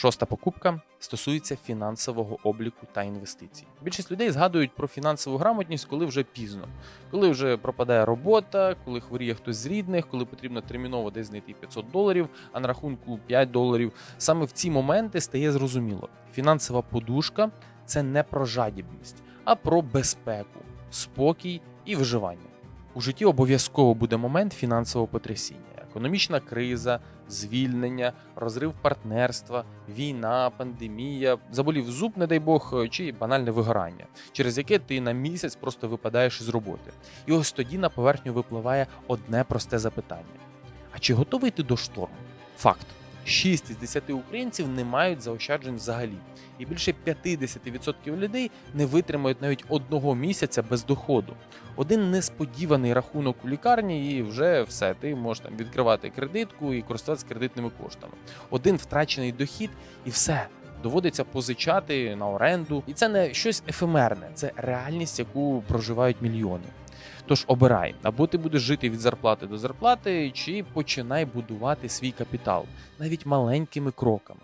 Шоста покупка стосується фінансового обліку та інвестицій. Більшість людей згадують про фінансову грамотність, коли вже пізно, коли вже пропадає робота, коли хворіє хтось з рідних, коли потрібно терміново десь знайти 500 доларів, а на рахунку 5 доларів. Саме в ці моменти стає зрозуміло, фінансова подушка це не про жадібність, а про безпеку, спокій і виживання. У житті обов'язково буде момент фінансового потрясіння, економічна криза, звільнення, розрив партнерства, війна, пандемія, заболів зуб, не дай Бог, чи банальне вигорання, через яке ти на місяць просто випадаєш із роботи. І ось тоді на поверхню випливає одне просте запитання: а чи готовий ти до шторму? Факт. 6 із 10 українців не мають заощаджень взагалі, і більше 50% людей не витримають навіть одного місяця без доходу. Один несподіваний рахунок у лікарні, і вже все. Ти можеш там відкривати кредитку і користуватися кредитними коштами. Один втрачений дохід, і все. Доводиться позичати на оренду, і це не щось ефемерне, це реальність, яку проживають мільйони. Тож обирай, або ти будеш жити від зарплати до зарплати, чи починай будувати свій капітал навіть маленькими кроками.